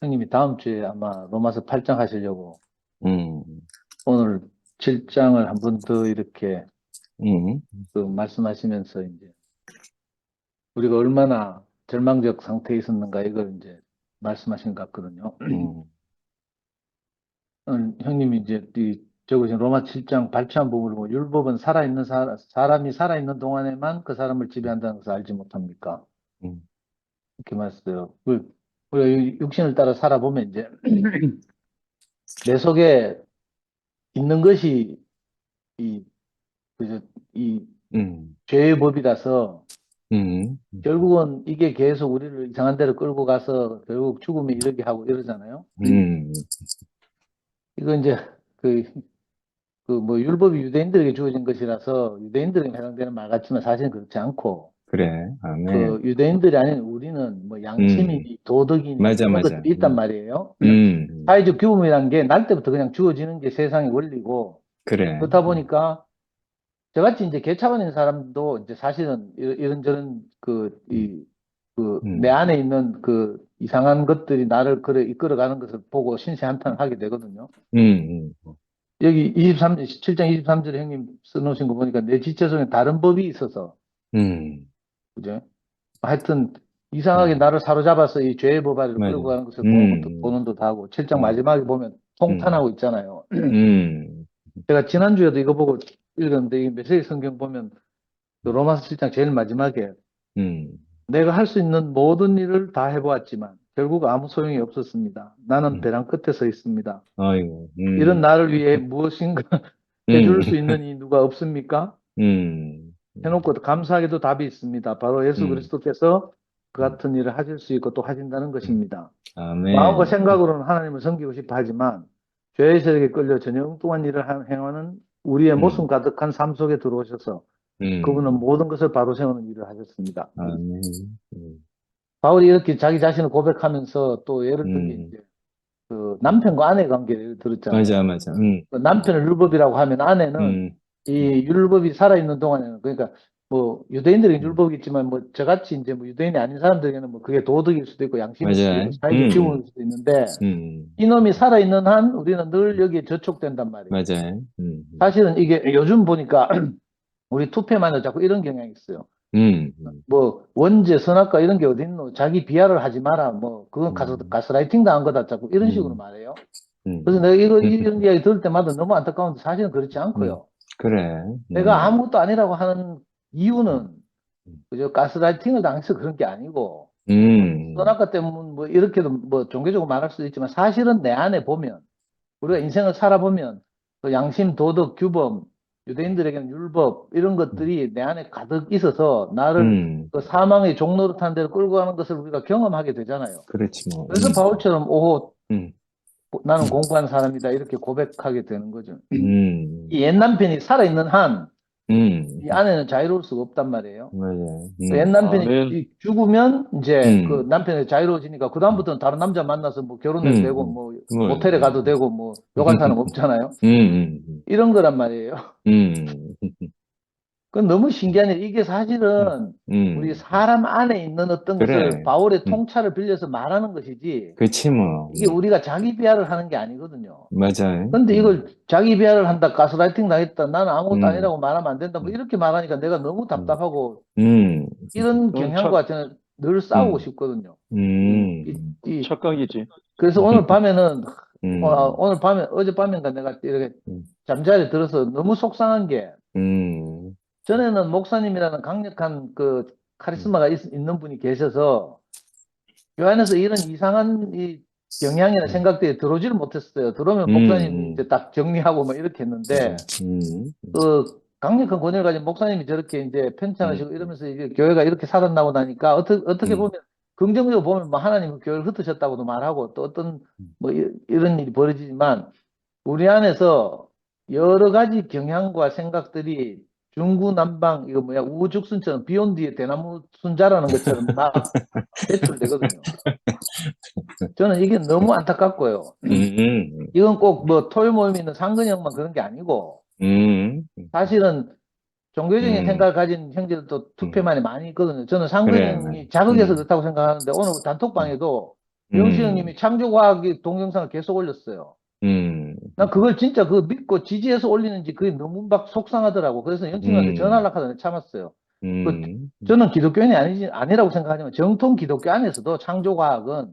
형님이 다음 주에 아마 로마서 8장 하시려고 음, 오늘 7장을 한 번 더 이렇게 음, 그 말씀하시면서 이제 우리가 얼마나 절망적 상태에 있었는가 이걸 이제 말씀하신 것 같거든요. 음, 오늘 형님이 이제 이 적으신 로마 7장 발췌한 부분을 보고 율법은 살아있는 사, 사람이 살아있는 동안에만 그 사람을 지배한다는 것을 알지 못합니까? 음. 이렇게 말했어요. 그, 우리가 이 육신을 따라 살아보면 이제 내 속에 있는 것이 이, 그저 이 음, 죄의 법이라서 음, 결국은 이게 계속 우리를 이상한 데로 끌고 가서 결국 죽음에 이르게 하고 이러잖아요. 음, 이거 이제 그, 그뭐 율법이 유대인들에게 주어진 것이라서 유대인들에게 해당되는 말 같지만 사실은 그렇지 않고 그래, 아멘. 그 유대인들이 아닌 우리는 뭐 양심이니 도덕이니 네. 음. 맞아, 이런 맞아. 것들이 있단 음. 말이에요. 음, 사회적 규범이라는 게날 때부터 그냥 주어지는 게 세상의 원리고 그래. 그렇다 보니까 저같이 이제 개차반 있는 사람도 이제 사실은 이런- 이런저런 그, 이, 그, 음. 내 안에 있는 그 이상한 것들이 나를 그래 이끌어가는 것을 보고 신세 한탄을 하게 되거든요. 음, 음, 여기 23, 7장 23절에 형님 써놓으신 거 보니까 내 지체 속에 다른 법이 있어서, 음, 그죠? 하여튼 이상하게 음. 나를 사로잡아서 이 죄의 법 아래로 맞아. 끌고 가는 것을 음. 보는 것도, 보는 듯 하고, 7장 음. 마지막에 보면 통탄하고 있잖아요. 음, 제가 지난주에도 이거 보고 읽었는데 이 메시지 성경 보면 그 로마서 7장 제일 마지막에 음, 내가 할 수 있는 모든 일을 다 해보았지만 결국 아무 소용이 없었습니다. 나는 음. 벼랑 끝에 서 있습니다. 아이고, 음, 이런 나를 위해 무엇인가 해줄 수 있는 이 누가 없습니까? 음, 해놓고 감사하게도 답이 있습니다. 바로 예수 음. 그리스도께서 그 같은 일을 하실 수 있고 또 하신다는 것입니다. 아멘. 마음과 생각으로는 하나님을 섬기고 싶어 하지만 죄의 세력에 끌려 전혀 엉뚱한 일을 하- 행하는 우리의 음. 모순 가득한 삶 속에 들어오셔서 음, 그분은 모든 것을 바로 세우는 일을 하셨습니다. 아멘. 음, 바울이 이렇게 자기 자신을 고백하면서 또 예를 든게 음. 이제 그 남편과 아내 관계를 들었잖아요. 맞아, 맞아. 음, 그 남편을 율법이라고 하면 아내는 음, 이 율법이 살아있는 동안에는 그러니까 뭐 유대인들에게 음. 율법이 있지만 뭐 저같이 이제 뭐 유대인이 아닌 사람들에게는 뭐 그게 도덕일 수도 있고 양심일 수도. 있고 사회적 음. 규범일 수도 있는데 음, 이놈이 살아있는 한 우리는 늘 여기에 저촉된단 말이에요. 맞아요. 음, 사실은 이게 요즘 보니까 우리 투표만도 자꾸 이런 경향이 있어요. 음, 음, 뭐 원죄 선악과 이런 게 어딨노 자기 비하를 하지 마라 뭐 그건 가스, 음. 가스라이팅 당한 거다 자꾸 이런 음. 식으로 말해요. 음. 그래서 내가 이거 이런 이야기 들을 때마다 너무 안타까운데 사실은 그렇지 않고요. 그래. 내가 음, 아무것도 아니라고 하는 이유는 음. 그저 가스라이팅을 당해서 그런 게 아니고 음, 선악과 때문에 뭐 이렇게도 뭐 종교적으로 말할 수도 있지만 사실은 내 안에 보면 우리가 인생을 살아보면 그 양심, 도덕, 규범, 유대인들에게는 율법 이런 것들이 내 안에 가득 있어서 나를 음, 그 사망의 종로를 탄 데로 끌고 가는 것을 우리가 경험하게 되잖아요. 그렇지 뭐. 그래서 바울처럼 오호 음, 나는 공부한 사람이다 이렇게 고백하게 되는 거죠. 음, 이옛 남편이 살아있는 한이 음, 아내는 자유로울 수가 없단 말이에요. 맞아요. 그 음, 옛 남편이 아멘. 이- 죽으면 이제 음. 그 남편이 자유로워지니까 그 다음부터는 다른 남자 만나서 뭐 결혼해도 음. 되고 뭐 뭐, 모텔에 가도 되고 뭐 요간 사람 없잖아요. 음, 음, 이런 거란 말이에요. 음, 그건 너무 신기한 일. 이게 사실은 음, 우리 사람 안에 있는 어떤 그래. 것을 바울의 음. 통찰을 빌려서 말하는 것이지 그치 뭐. 이게 우리가 자기 비하를 하는 게 아니거든요. 맞아요. 근데 이걸 자기 비하를 한다, 가스라이팅 당했다, 나는 아무것도 음. 아니라고 말하면 안 된다, 뭐 이렇게 말하니까 내가 너무 답답하고 음, 이런 경향과 저는 늘 싸우고 음. 싶거든요. 음, 이- 이- 착각이지. 그래서 오늘 밤에는 음, 어, 오늘 밤에 어젯밤인가 내가 이렇게 음. 잠자리에 들어서 너무 속상한 게 음, 전에는 목사님이라는 강력한 그 카리스마가 있, 는 분이 계셔서 요 안에서 이런 이상한 이 경향이나 생각들이 들어오지를 못했어요. 들어오면 음, 목사님이 음. 이제 딱 정리하고 막 이렇게 했는데 음, 그 강력한 권위를 가진 목사님이 저렇게 이제 편찬하시고 이러면서 이게 교회가 이렇게 살아나고 나니까 어떻게 어떻게 음. 보면 긍정적으로 보면 뭐 하나님은 교회를 흩으셨다고도 말하고 또 어떤 뭐 이, 런 일이 벌어지지만 우리 안에서 여러 가지 경향과 생각들이 중구난방 이거 뭐야 우후죽순처럼 비온 뒤에 대나무 순 자라는 것처럼 막 배출되거든요. 저는 이게 너무 안타깝고요. 음, 이건 꼭 뭐 토요 모임에 있는 상근형만 그런 게 아니고 음, 사실은 종교적인 음. 생각을 가진 형제들도 투표만이 많이 있거든요. 저는 상근형이 그래. 자극해서 음. 그렇다고 생각하는데 오늘 단톡방에도 음. 형님이 창조과학 동영상을 계속 올렸어요. 음. 난 그걸 진짜 그 믿고 지지해서 올리는지 그게 너무 막 속상하더라고. 그래서 영친한테 음. 전화하려고 하더니 참았어요. 음. 저는 기독교인이 아니지, 아니라고 생각하지만 정통 기독교 안에서도 창조과학은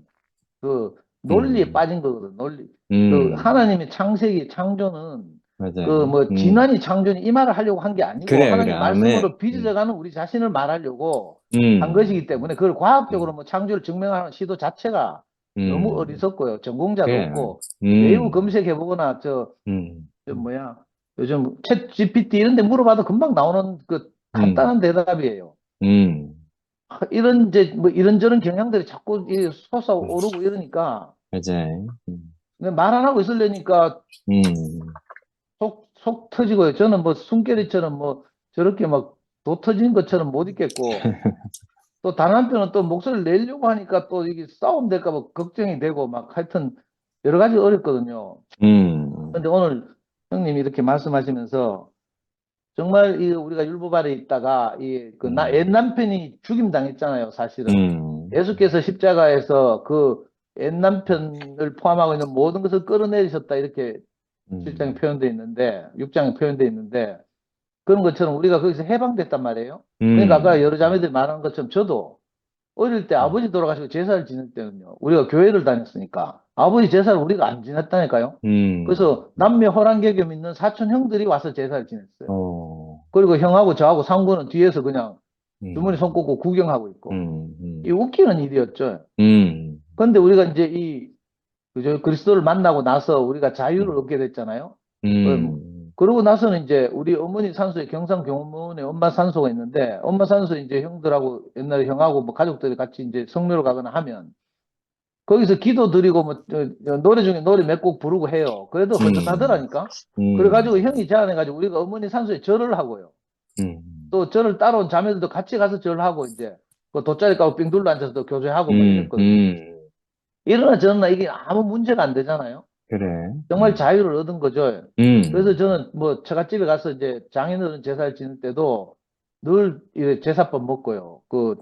그 논리에 음. 빠진 거거든, 논리. 그 음. 하나님의 창세기, 창조는. 그뭐 음. 진화니 창조니 이 말을 하려고 한 게 아니고 그래, 하나님 그래. 말씀으로. 빚어져가는 우리 자신을 말하려고 음. 한 것이기 때문에 그걸 과학적으로 뭐 창조를 증명하는 시도 자체가 음. 너무 어리석고요. 전공자도 그래. 없고 음. 매우 검색해보거나 저 음. 저 뭐야 요즘 챗 GPT 이런 데 물어봐도 금방 나오는 그 간단한 대답이에요. 음. 이런 이제 뭐 이런저런 경향들이 자꾸 이 솟아오르고 이러니까 맞아요. 음. 말안 하고 있으려니까 음. 속, 속 터지고요. 저는 뭐 숨결이처럼 뭐 저렇게 막 도 터진 것처럼 못 있겠고 또 다른 한편은 또 목소리를 내려고 하니까 또 이게 싸움 될까 봐 걱정이 되고 막 하여튼 여러 가지 어렵거든요. 음. 근데 오늘 형님이 이렇게 말씀하시면서 정말 이 우리가 율법 아래 있다가 이그 음. 옛 남편이 죽임 당했잖아요, 사실은. 음. 예수께서 십자가에서 그 옛 남편을 포함하고 있는 모든 것을 끌어내리셨다 이렇게 음. 7장에 표현되어 있는데 6장에 표현되어 있는데 그런 것처럼 우리가 거기서 해방됐단 말이에요. 그러니까 음. 아까 여러 자매들이 말한 것처럼 저도 어릴 때 아버지 돌아가시고 제사를 지낼 때는요. 우리가 교회를 다녔으니까 아버지 제사를 우리가 안 지냈다니까요. 음. 그래서 남매 호랑개교 있는 사촌 형들이 와서 제사를 지냈어요. 어. 그리고 형하고 저하고 상구는 뒤에서 그냥 음. 주머니 손 꽂고 구경하고 있고. 음. 음. 이 웃기는 일이었죠. 음. 근데 우리가 이제 이 그저 그리스도를 만나고 나서 우리가 자유를 음. 얻게 됐잖아요. 음. 그러고 나서는 이제 우리 어머니 산소에 경상 경문에 엄마 산소가 있는데 엄마 산소에 이제 형들하고 옛날에 형하고 뭐 가족들이 같이 이제 성묘를 가거나 하면 거기서 기도 드리고 뭐 노래 중에 노래 몇 곡 부르고 해요. 그래도 음. 허전하더라니까. 음. 그래가지고 형이 제안해가지고 우리가 어머니 산소에 절을 하고요. 음. 또 절을 따라온 자매들도 같이 가서 절을 하고 이제 그 돗자리 까고 빙 둘러 앉아서 또 교제하고 뭐 음. 이랬거든요. 음. 이러나 저러나 이게 아무 문제가 안 되잖아요. 그래. 정말 자유를 얻은 거죠. 음. 그래서 저는 뭐 처갓집에 가서 이제 장인어른 제사를 지낼 때도 늘 제사밥 먹고요. 그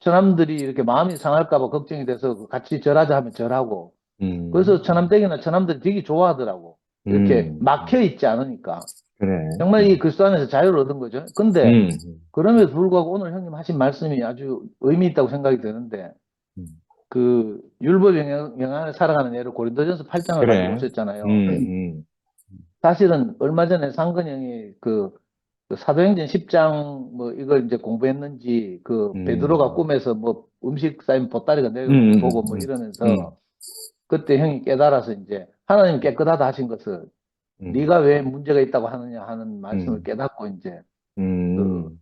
처남들이 이렇게 마음이 상할까 봐 걱정이 돼서 그 같이 절하자 하면 절하고. 음. 그래서 처남댁이나 처남들이 되게 좋아하더라고. 이렇게 음. 막혀 있지 않으니까. 그래. 정말 이 그리스도 안에서 자유를 얻은 거죠. 근데 음. 그럼에도 불구하고 오늘 형님 하신 말씀이 아주 의미 있다고 생각이 드는데 음. 그 율법 영향, 영향 안에 살아가는 예를 고린도전서 8장을 그래. 가지고 오셨잖아요. 음. 음. 사실은 얼마 전에 상근 형이 그, 그 사도행전 10장 뭐 이걸 이제 공부했는지 그 음. 베드로가 꿈에서 뭐 음식 쌓인 보따리가 내려 음, 음, 보고 뭐 음. 이러면서 음. 그때 형이 깨달아서 이제 하나님 깨끗하다 하신 것을 음. 네가 왜 문제가 있다고 하느냐 하는 말씀을 음. 깨닫고 이제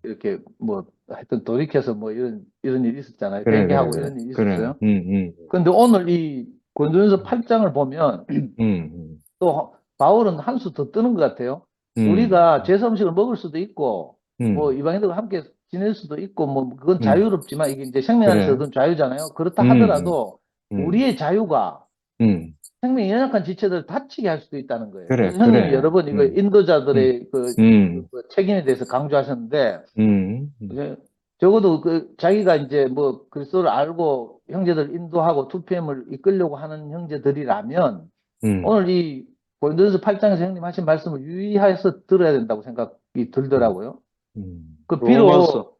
이렇게 뭐 하여튼 돌이켜서 뭐 이런 이런 일이 있었잖아요. 그래, 회개하고 그래, 이런 일이 그래. 있었어요. 음. 음. 근데 오늘 이 고린도전서 8장을 보면 음. 음. 또 바울은 한 수 더 뜨는 것 같아요. 음. 우리가 제사 음식을 먹을 수도 있고 음. 뭐 이방인들과 함께 지낼 수도 있고 뭐 그건 음. 자유롭지만 이게 이제 생명 안에서 그래. 얻은 자유잖아요. 그렇다 음. 하더라도 음. 우리의 자유가 음. 생명이 연약한 지체들을 다치게 할 수도 있다는 거예요. 그래, 그래서 형님이 그래. 여러 번 이거 음. 인도자들의 그, 음. 그 책임에 대해서 강조하셨는데 음. 이제 적어도 그 자기가 이제 뭐 그리스도를 알고 형제들 인도하고 투표임을 이끌려고 하는 형제들이라면 음. 오늘 이 고린도전서 8장에서 형님 하신 말씀을 유의해서 들어야 된다고 생각이 들더라고요. 음. 그 비록 로마서.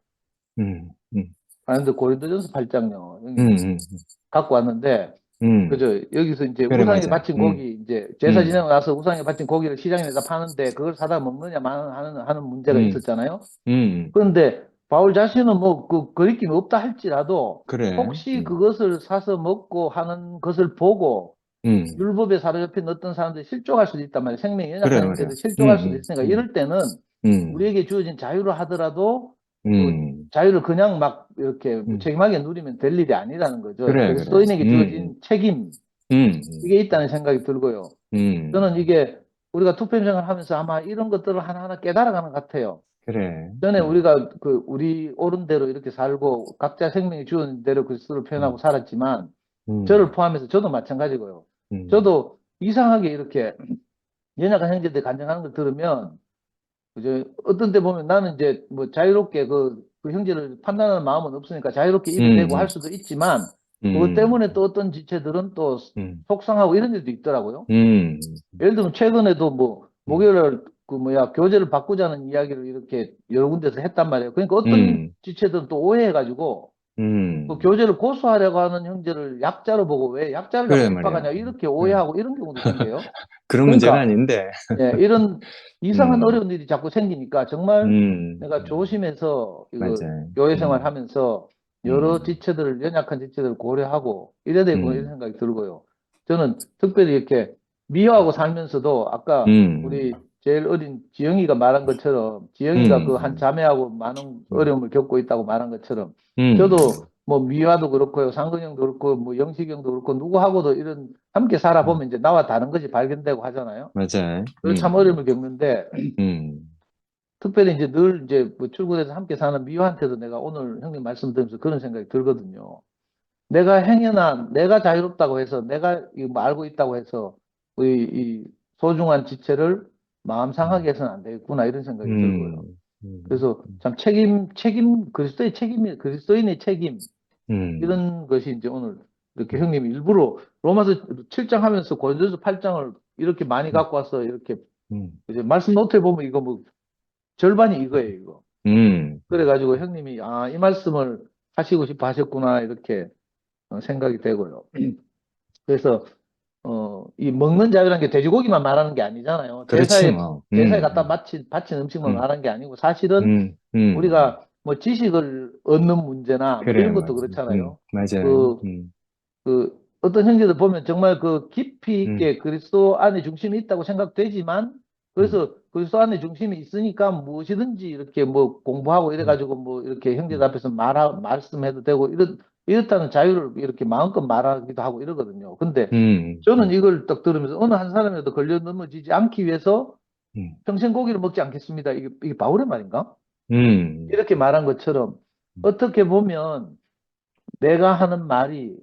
음. 음. 아 근데 고린도전서 8장요. 음. 음. 갖고 왔는데 음. 그죠? 여기서 이제 그래, 우상에 맞아. 바친 음. 고기 이제 제사 음. 지내고 나서 우상에 바친 고기를 시장에 내다 파는데 그걸 사다 먹느냐 마는 하는 하는 문제가 음. 있었잖아요. 음. 그런데 바울 자신은 뭐 그 거리낌이 없다 할지라도 그래. 혹시 음. 그것을 사서 먹고 하는 것을 보고 음. 율법에 사로잡힌 어떤 사람들이 실족할 수도 있단 말이에요. 생명이 그래, 연약한 그래. 형제들 실족할 음, 수도 음, 있으니까 음. 이럴 때는 음. 우리에게 주어진 자유를 하더라도 음. 자유를 그냥 막 이렇게 음. 무책임하게 누리면 될 일이 아니라는 거죠. 그래, 그리스도인에게 그래. 주어진 음. 책임 음. 이게 있다는 생각이 들고요. 음. 저는 이게 우리가 투표 생활을 하면서 아마 이런 것들을 하나하나 깨달아가는 것 같아요. 그래. 전에 음. 우리가 그 우리 옳은 대로 이렇게 살고 각자 생명이 주어진 대로 그리스도를 표현하고 음. 살았지만 음. 저를 포함해서 저도 마찬가지고요. 음. 저도 이상하게 이렇게 연약한 형제들 간증하는 걸 들으면 그저 어떤 때 보면 나는 이제 뭐 자유롭게 그, 그 형제를 판단하는 마음은 없으니까 자유롭게 입을 음. 내고 할 수도 있지만 그것 음, 때문에 또 어떤 지체들은 또 음, 속상하고 이런 일도 있더라고요. 음, 예를 들면 최근에도 뭐 목요일날 그 뭐야 교재를 바꾸자는 이야기를 이렇게 여러 군데서 했단 말이에요. 그러니까 어떤 음. 지체들은 또 오해해가지고 음, 그 교재를 고수하려고 하는 형제를 약자로 보고 왜 약자를 그래. 핍박하냐 이렇게 오해하고 이런 경우도 생겨요. 그런 그러니까- 문제가 아닌데. 예, 이런 이상한 음. 어려운 일이 자꾸 생기니까 정말 음, 내가 조심해서 이거 맞아요. 교회 음. 생활하면서 여러 음. 지체들을 연약한 지체들을 고려하고 이래야 음. 이런 생각이 들고요. 저는 특별히 이렇게 미화하고 살면서도 아까 음. 우리 제일 어린 지영이가 말한 것처럼 지영이가 음. 그한 자매하고 많은 어려움을 겪고 있다고 말한 것처럼 음. 저도 뭐 미화도 그렇고요, 상근형도 그렇고 뭐 영식형도 그렇고 누구하고도 이런 함께 살아보면 이제 나와 다른 것이 발견되고 하잖아요. 맞아요. 그래서 참 음. 어려움을 겪는데 음. 특별히 이제 늘 이제 뭐 출근해서 함께 사는 미화한테도 내가 오늘 형님 말씀 들으면서 그런 생각이 들거든요. 내가 행여나 내가 자유롭다고 해서 내가 이거 뭐 알고 있다고 해서 우리 이 소중한 지체를 마음 상하게 해서는 안 되겠구나 이런 생각이 들고요. 음. 음. 그래서 참 책임 책임 그리스도의 책임이 그리스도인의 책임 음. 이런 것이 이제 오늘 이렇게 형님이 일부러 로마서 7장 하면서 고린도서 8장을 이렇게 많이 갖고 와서 이렇게 음. 이제 말씀 노트에 보면 이거 뭐 절반이 이거예요, 이거. 음. 그래가지고 형님이 아, 이 말씀을 하시고 싶어 하셨구나 이렇게 어, 생각이 되고요. 그래서 어, 이 먹는 자유라는 게 돼지고기만 말하는 게 아니잖아요. 그렇지 제사에 뭐. 제사에 음. 갖다 바친 바친 음식만 음. 말하는 게 아니고 사실은 음. 음. 우리가 뭐 지식을 얻는 문제나 뭐 그래, 이런 것도 맞아. 그렇잖아요. 음. 맞아요. 그- 음. 그 어떤 형제들 보면 정말 그 깊이 음. 있게 그리스도 안에 중심이 있다고 생각되지만 그래서 음. 그리스도 안에 중심이 있으니까 무엇이든지 이렇게 뭐 공부하고 이래가지고 뭐 이렇게 형제들 음. 앞에서 말하 말씀해도 되고 이렇 이렇다는 자유를 이렇게 마음껏 말하기도 하고 이러거든요. 근데 음. 저는 이걸 딱 들으면서 어느 한 사람이라도 걸려 넘어지지 않기 위해서 음. 평생 고기를 먹지 않겠습니다. 이게 이게 바울의 말인가? 음. 이렇게 말한 것처럼 어떻게 보면 내가 하는 말이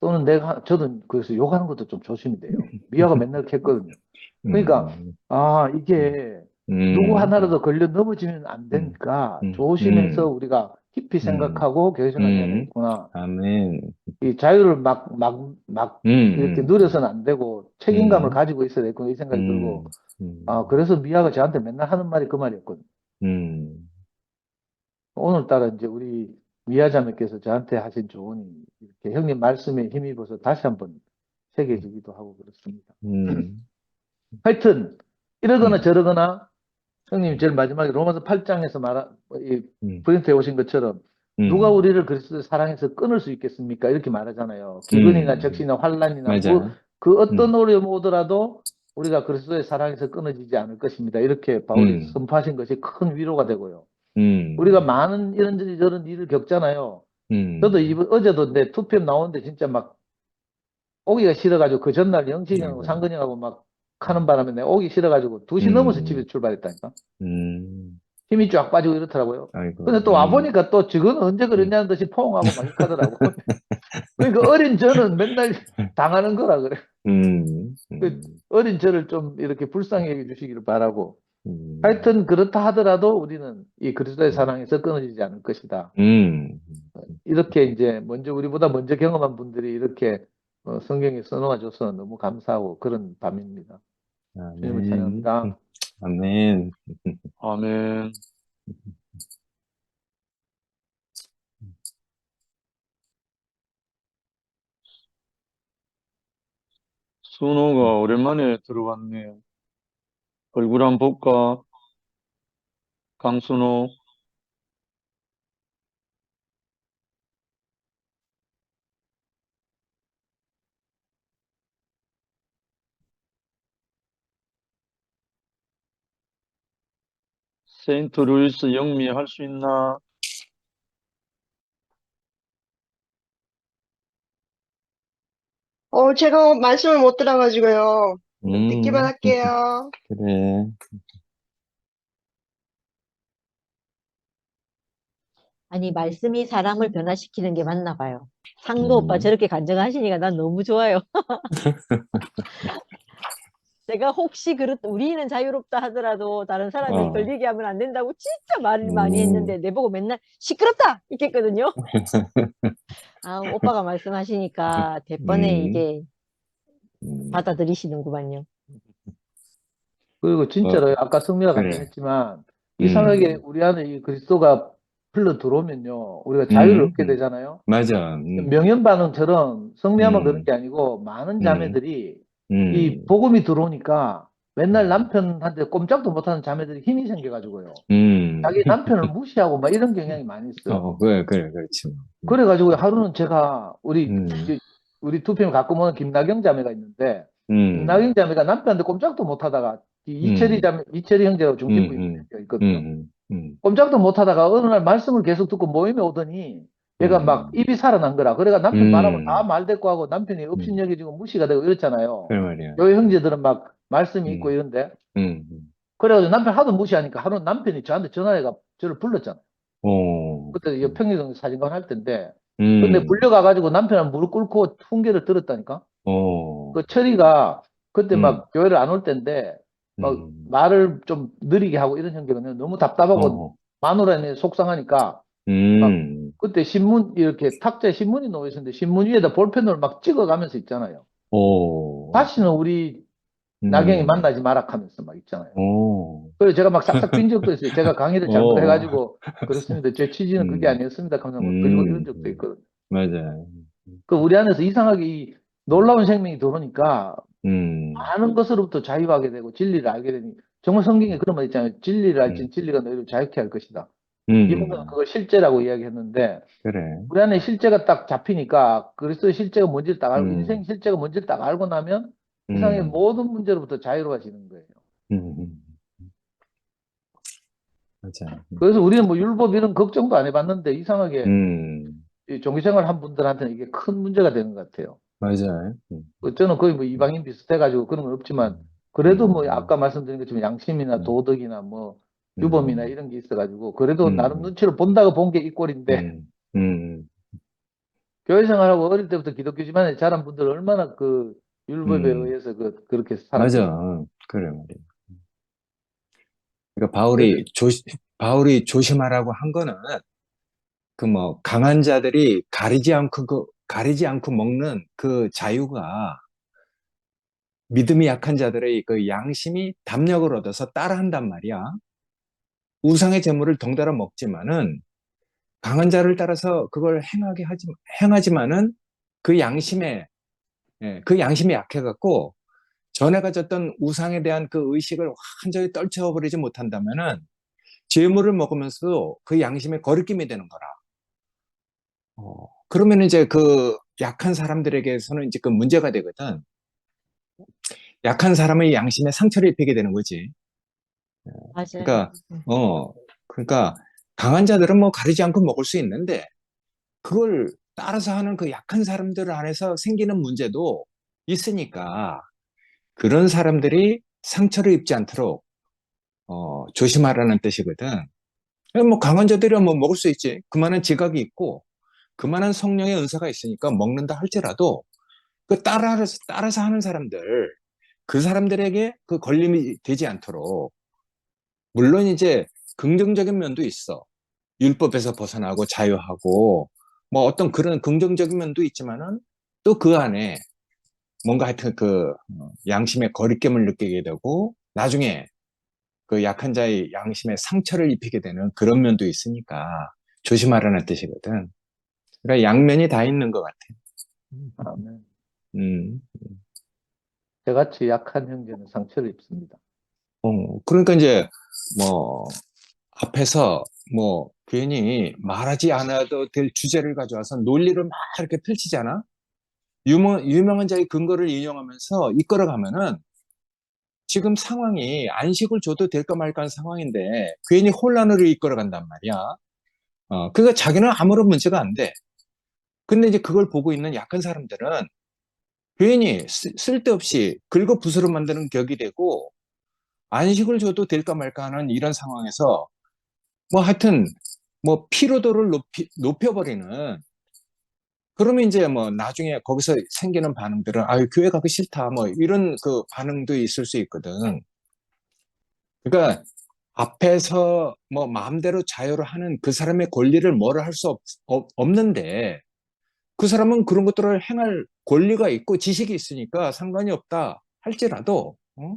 또는 내가 하- 저도 그래서 욕하는 것도 좀 조심이 돼요. 미아가 맨날 했거든요. 그러니까 음. 아 이게 음. 누구 하나라도 걸려 넘어지면 안 되니까 음. 조심해서 음. 우리가 깊이 음. 생각하고 생활해야 음. 되겠구나. 아멘. 이 자유를 막 막막 음. 이렇게 누려서는 안 되고 책임감을 음. 가지고 있어야 되겠구나 이 생각이 들고 음. 아 그래서 미아가 저한테 맨날 하는 말이 그 말이었거든요. 음. 오늘따라 이제 우리 미아 자매께서 저한테 하신 조언이 이렇게 형님 말씀에 힘입어서 다시 한번 새겨지기도 하고 그렇습니다. 음. 하여튼 이러거나 음. 저러거나 형님이 제일 마지막에 로마서 8장에서 말한 이 음. 프린트에 오신 것처럼 음. 누가 우리를 그리스도의 사랑에서 끊을 수 있겠습니까? 이렇게 말하잖아요. 기근이나 음. 적시나 환란이나. 뭐그 어떤 어려움 오더라도 우리가 그리스도의 사랑에서 끊어지지 않을 것입니다. 이렇게 바울이 음. 선포하신 것이 큰 위로가 되고요. 음. 우리가 많은 이런저런 저런 일을 겪잖아요. 음. 저도 이번 어제도 내 투표 나오는데 진짜 막 오기가 싫어가지고 그 전날 영식이하고 아이고. 상근이하고 막 하는 바람에 내가 오기 싫어가지고 2시 음. 넘어서 집에 출발했다니까. 음. 힘이 쫙 빠지고 이렇더라고요. 아이고. 근데 또 음. 와보니까 또 저거는 언제 그랬냐는 듯이 포옹하고 막 하더라고. 그러니까 어린 저는 맨날 당하는 거라 그래. 음. 그- 어린 저를 좀 이렇게 불쌍히 여겨 주시기를 바라고. 음. 하여튼 그렇다 하더라도 우리는 이 그리스도의 음. 사랑에서 끊어지지 않을 것이다. 음. 이렇게 이제 먼저 우리보다 먼저 경험한 분들이 이렇게 어, 성경에 써놓아 줘서 너무 감사하고 그런 밤입니다. 주님을 아멘. 찬양합니다. 아멘. 아멘. 순호가 오랜만에 들어왔네요. 얼굴 한번 볼까? 강순호. 세인트 루이스 영미 할 수 있나? 어, 제가 말씀을 못 들어가지고요. 음. 듣기만 할게요. 그래. 아니, 말씀이 사람을 변화시키는 게 맞나 봐요. 상도 오빠 음. 저렇게 간증하시니까 난 너무 좋아요. 제가 혹시 그렇 우리는 자유롭다 하더라도 다른 사람이 어. 걸리게 하면 안 된다고 진짜 말을 많이 음. 했는데 내보고 맨날 시끄럽다 이렇게 했거든요. 아, 오빠가 말씀하시니까 대번에 음. 이게 음, 받아들이시는구만요. 그리고 진짜로 아까 성미가 어. 그래. 말씀했지만 이상하게 음. 우리 안에 이 그리스도가 흘러 들어오면요 우리가 자유를 음. 얻게 되잖아요. 맞아. 음, 명현 반응처럼 성미하면 음. 그런 게 아니고 많은 음. 자매들이 음. 이 복음이 들어오니까 맨날 남편한테 꼼짝도 못하는 자매들이 힘이 생겨가지고요. 음. 자기 남편을 무시하고 막 이런 경향이 많이 있어요. 어, 그래, 그래, 그렇지. 뭐. 그래가지고 하루는 제가 우리 음. 우리 두편 갖고 오는 김나경 자매가 있는데 음. 김나경 자매가 남편한테 꼼짝도 못하다가 이 이철이 음. 자매 이철이 형제라고 중심부 음, 음. 음, 있거든요. 음, 음, 꼼짝도 못하다가 어느 날 말씀을 계속 듣고 모임에 오더니 얘가 음. 막 입이 살아난 거라. 그래가 남편 음. 말하면 다 말대꾸 하고 남편이 업신여겨지고 무시가 되고 이렇잖아요. 그래 말이야. 요 형제들은 막 말씀이 있고 음. 이런데 음. 그래가지고 남편 하도 무시하니까 하루 남편이 저한테 전화해가 저를 불렀잖아요. 오. 그때 이 평리동 사진관 할 때인데 음. 근데 불려가가지고 남편은 무릎 꿇고 훈계를 들었다니까. 오. 그 철이가 그때 음. 막 교회를 안 올 때인데 막 음. 말을 좀 느리게 하고 이런 형제거든요. 너무 답답하고 어. 마누라에 속상하니까 음. 그때 신문 이렇게 탁자에 신문이 놓여 있었는데 신문 위에다 볼펜으로 막 찍어가면서 있잖아요. 오. 다시는 우리 음. 나경이 만나지 마라 하면서 막 있잖아요. 오. 그래서 제가 막 싹싹 빈 적도 있어요. 제가 강의를 잘못 어. 해가지고 그렇습니다. 제 취지는 그게 음. 아니었습니다. 하면서 막 그리고 음. 이런 적도 있거든요. 맞아. 그 우리 안에서 이상하게 이 놀라운 생명이 들어오니까 음. 많은 것으로부터 자유하게 되고 진리를 알게 되니 정말 성경에 그런 말 있잖아요. 진리를 알지 음. 진리가 너희를 자유케 할 것이다. 음. 이분은 그걸 실제라고 이야기했는데 그래. 우리 안에 실제가 딱 잡히니까 그리스도의 실제가 뭔지를 딱 알고 음. 인생 실제가 뭔지를 딱 알고 나면 세상의 음. 모든 문제로부터 자유로워지는 거예요. 음. 음. 맞아. 그래서 우리는 뭐 율법 이런 걱정도 안 해봤는데 이상하게 음. 이 종교생활 한 분들한테는 이게 큰 문제가 되는 것 같아요. 맞아. 음. 그 저는 거의 뭐 이방인 비슷해가지고 그런 건 없지만 그래도 뭐 음. 아까 말씀드린 것처럼 양심이나 음. 도덕이나 뭐 음. 이런 게 있어가지고 그래도 음. 나름 눈치를 본다고 본 게 이 꼴인데 음. 음. 교회 생활하고 어릴 때부터 기독교 집안에 자란 분들 얼마나 그 율법에 음. 의해서 그 그렇게 살았어요. 맞아. 그래 말이야. 그러니까 바울이 조시, 바울이 조심하라고 한 거는 그 뭐 강한 자들이 가리지 않고 그 가리지 않고 먹는 그 자유가 믿음이 약한 자들의 그 양심이 담력을 얻어서 따라한단 말이야. 우상의 재물을 덩달아 먹지만은 강한 자를 따라서 그걸 행하게 하지 행하지만은 그 양심에 예, 그 양심이 약해갖고 전에 가졌던 우상에 대한 그 의식을 완전히 떨쳐버리지 못한다면은 재물을 먹으면서도 그 양심에 거리낌이 되는 거라. 어, 그러면 이제 그 약한 사람들에게서는 이제 그 문제가 되거든. 약한 사람의 양심에 상처를 입히게 되는 거지. 맞아요. 그러니까 어, 그러니까 강한 자들은 뭐 가리지 않고 먹을 수 있는데 그걸 따라서 하는 그 약한 사람들 안에서 생기는 문제도 있으니까 그런 사람들이 상처를 입지 않도록 어, 조심하라는 뜻이거든. 뭐 강한 자들이 뭐 먹을 수 있지. 그만한 지각이 있고 그만한 성령의 은사가 있으니까 먹는다 할지라도 그 따라서 따라서 하는 사람들 그 사람들에게 그 걸림이 되지 않도록 물론 이제 긍정적인 면도 있어. 율법에서 벗어나고 자유하고 뭐 어떤 그런 긍정적인 면도 있지만은 또 그 안에 뭔가 하여튼 그 어, 양심의 거리낌을 느끼게 되고 나중에 그 약한 자의 양심에 상처를 입히게 되는 그런 면도 있으니까 조심하라는 뜻이거든. 그러니까 양면이 다 있는 것 같아. 아멘. 음. 저같이 약한 형제는 상처를 입습니다. 어, 그러니까 이제 뭐 앞에서 뭐 괜히 말하지 않아도 될 주제를 가져와서 논리를 막 이렇게 펼치잖아. 유명, 유명한 자의 근거를 인용하면서 이끌어가면은 지금 상황이 안식을 줘도 될까 말까 하는 상황인데 괜히 혼란으로 이끌어간단 말이야. 어, 그러니까 자기는 아무런 문제가 안 돼. 근데 이제 그걸 보고 있는 약한 사람들은 괜히 쓰- 쓸데없이 긁어 부스러 만드는 격이 되고 안식을 줘도 될까 말까 하는 이런 상황에서 뭐 하여튼 뭐 피로도를 높이, 높여버리는 그러면 이제 뭐 나중에 거기서 생기는 반응들은 아유 교회 가기 싫다 뭐 이런 그 반응도 있을 수 있거든. 그러니까 앞에서 뭐 마음대로 자유를 하는 그 사람의 권리를 뭐라 할 수 없는데 그 사람은 그런 것들을 행할 권리가 있고 지식이 있으니까 상관이 없다 할지라도 어?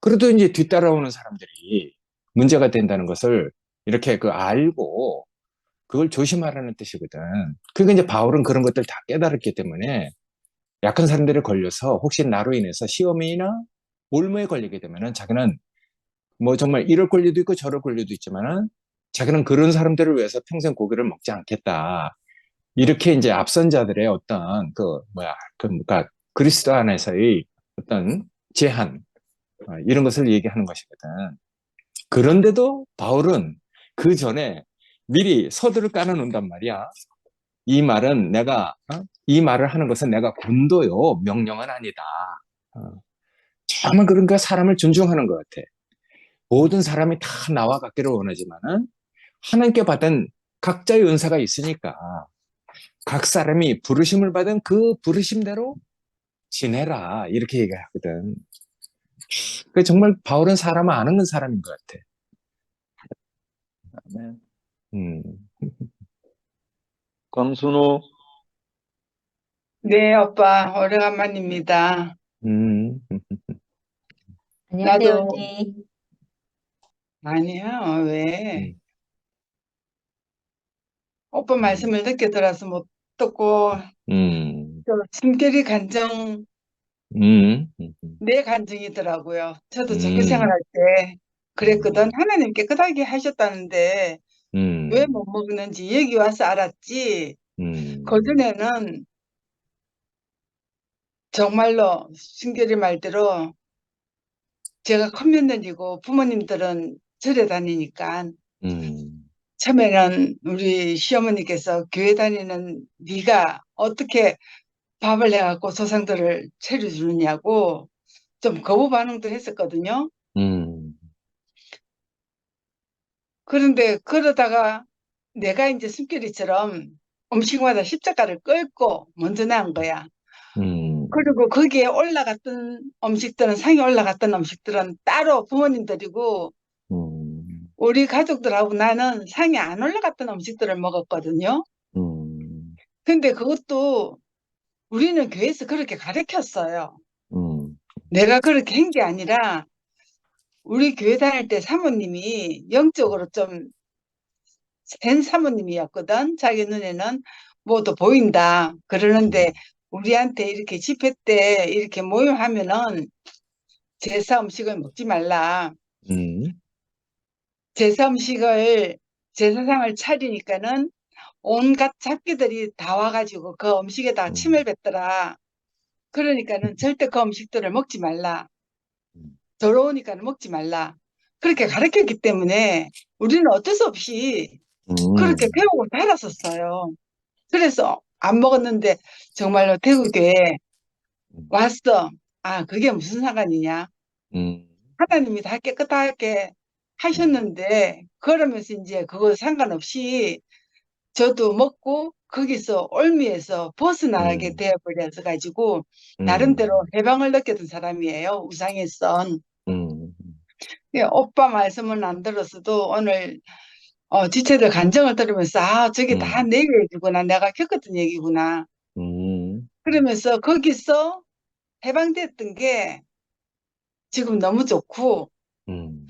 그래도 이제 뒤따라오는 사람들이 문제가 된다는 것을 이렇게 그 알고 그걸 조심하라는 뜻이거든. 그러니까 이제 바울은 그런 것들 다 깨달았기 때문에 약한 사람들이 걸려서 혹시 나로 인해서 시험이나 올무에 걸리게 되면은 자기는 뭐 정말 이럴 권리도 있고 저럴 권리도 있지만은 자기는 그런 사람들을 위해서 평생 고기를 먹지 않겠다. 이렇게 이제 앞선 자들의 어떤 그 뭐야 그 그러니까 그리스도 안에서의 어떤 제한 어, 이런 것을 얘기하는 것이거든. 그런데도 바울은 그 전에 미리 서두를 깔아놓는단 말이야. 이 말은 내가 어? 이 말을 하는 것은 내가 군도요 명령은 아니다. 어. 정말 그러니까 사람을 존중하는 것 같아. 모든 사람이 다 나와 같기를 원하지만은 하나님께 받은 각자의 은사가 있으니까 각 사람이 부르심을 받은 그 부르심대로 지내라 이렇게 얘기하거든. 그 정말 바울은 사람을 아는 사람인 것 같아. 아멘. 음. 강순호, 네, 오빠, 오래간만입니다. 음. 안녕하세요, 나도- 언니. 아니요, 왜? 음. 오빠 말씀을 늦게 들어서 못 듣고, 음. 또 숨결이 간정, 음. 음. 내 간증이더라고요. 저도 음. 전교 생활할 때 그랬거든. 하나님 깨끗하게 하셨다는데, 음. 왜 못 먹는지 여기 와서 알았지. 음. 그전에는 정말로 순결이 말대로 제가 큰 며느리고 부모님들은 절에 다니니까 음. 처음에는 우리 시어머니께서 교회 다니는 네가 어떻게 밥을 해갖고 조상들을 차려주느냐고 좀 거부 반응도 했었거든요. 음. 그런데 그러다가 내가 이제 숨결이처럼 음식마다 십자가를 끌고 먼저 나온 거야. 음. 그리고 거기에 올라갔던 음식들은 상에 올라갔던 음식들은 따로 부모님들이고 음. 우리 가족들하고 나는 상에 안 올라갔던 음식들을 먹었거든요. 음. 근데 그것도 우리는 교회에서 그렇게 가르쳤어요. 음. 내가 그렇게 한 게 아니라 우리 교회 다닐 때 사모님이 영적으로 좀 센 사모님이었거든. 자기 눈에는 뭐도 보인다. 그러는데 우리한테 이렇게 집회 때 이렇게 모임하면은 제사 음식을 먹지 말라. 음. 제사 음식을 제사상을 차리니까는 온갖 잡기들이 다 와가지고 그 음식에다가 음. 침을 뱉더라. 그러니까는 절대 그 음식들을 먹지 말라. 음. 더러우니까는 먹지 말라. 그렇게 가르쳤기 때문에 우리는 어쩔 수 없이 음. 그렇게 배우고 살았었어요. 그래서 안 먹었는데 정말로 태국에 음. 왔어. 아, 그게 무슨 상관이냐. 음. 하나님이 다 깨끗하게 하셨는데, 그러면서 이제 그거 상관없이 저도 먹고 거기서 올미에서 벗어나게 음. 되어버려서 가지고, 음. 나름대로 해방을 느꼈던 사람이에요. 우상에선. 음. 예, 오빠 말씀은 안 들었어도 오늘 어, 지체들 간증을 들으면서, 아, 저게 다 음. 내 얘기구나. 내가 겪었던 얘기구나. 음. 그러면서 거기서 해방됐던 게 지금 너무 좋고, 음.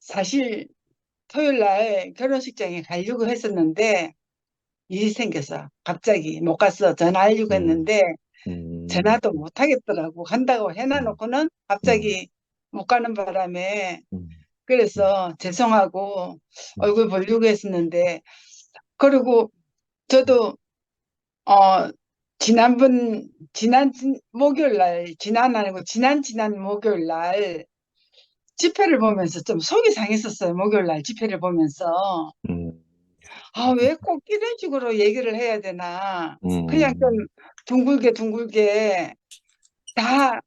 사실 토요일 날 결혼식장에 가려고 했었는데 일이 생겨서 갑자기 못 갔어. 전화하려고 음. 했는데 음. 전화도 못 하겠더라고. 간다고 해놔놓고는 갑자기 못 가는 바람에 음. 그래서 죄송하고 음. 얼굴 보려고 했었는데 그리고 저도 어 지난번 지난 진- 목요일 날 지난 아니고 지난 지난 목요일 날 집회를 보면서 좀 속이 상했었어요. 목요일 날 집회를 보면서 음. 아 왜 꼭 이런 식으로 얘기를 해야 되나 음. 그냥 좀 둥글게 둥글게 다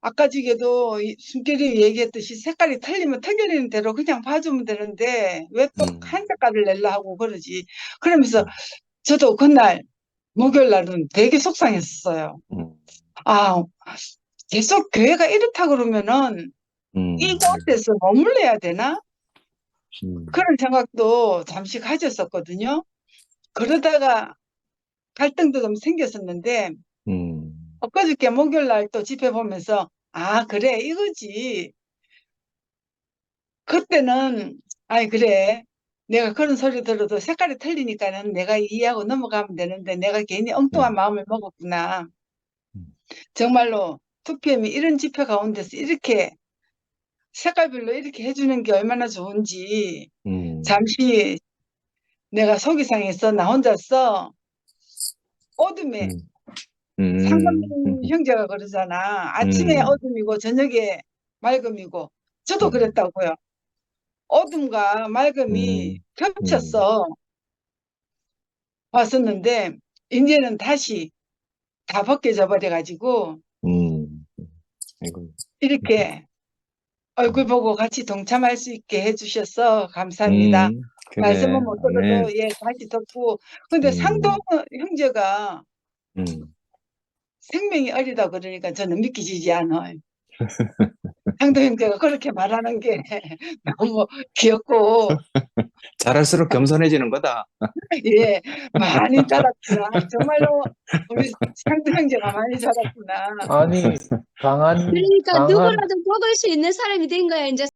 아까 지게도 이 숨결이 얘기했듯이 색깔이 틀리면 틀리는 대로 그냥 봐주면 되는데 왜또 음. 한 색깔을 내려 하고 그러지. 그러면서 저도 그날 목요일 날은 되게 속상했어요. 음, 아, 계속 교회가 이렇다 그러면은 음, 이곳에서 머물러야 되나? 음, 그런 생각도 잠시 가졌었거든요. 그러다가 갈등도 좀 생겼었는데 음, 엊그저께 목요일 날 또 집회 보면서 아 그래 이거지. 그때는 아이 그래 내가 그런 소리 들어도 색깔이 틀리니까는 내가 이해하고 넘어가면 되는데 내가 괜히 엉뚱한 음. 마음을 먹었구나. 음. 정말로 2PM이 이런 집회 가운데서 이렇게 색깔별로 이렇게 해주는 게 얼마나 좋은지 음, 잠시 내가 속이 상해서 나 혼자서 어둠에 음, 음, 상범 형제가 그러잖아. 아침에 음. 어둠이고 저녁에 맑음이고 저도 음. 그랬다고요. 어둠과 맑음이 겹쳤어 왔었는데 이제는 다시 다 벗겨져 버려 가지고 음, 아이고, 이렇게 얼굴 보고 같이 동참할 수 있게 해주셔서 감사합니다. 음, 그래, 말씀은 못 들어도 아멘. 예 다시 듣고 근데 음. 상동 형제가 음, 생명이 어리다 그러니까 저는 믿기지지 않아요. 형제가 그렇게 말하는 게 너무 귀엽고 잘할수록 겸손해지는 거다. 예 많이 자랐구나 정말로 우리 상도 형제가 많이 자랐구나 아니, 강한, 그러니까 강한 누구라도 먹을 수 있는 사람이 된 거야, 이제.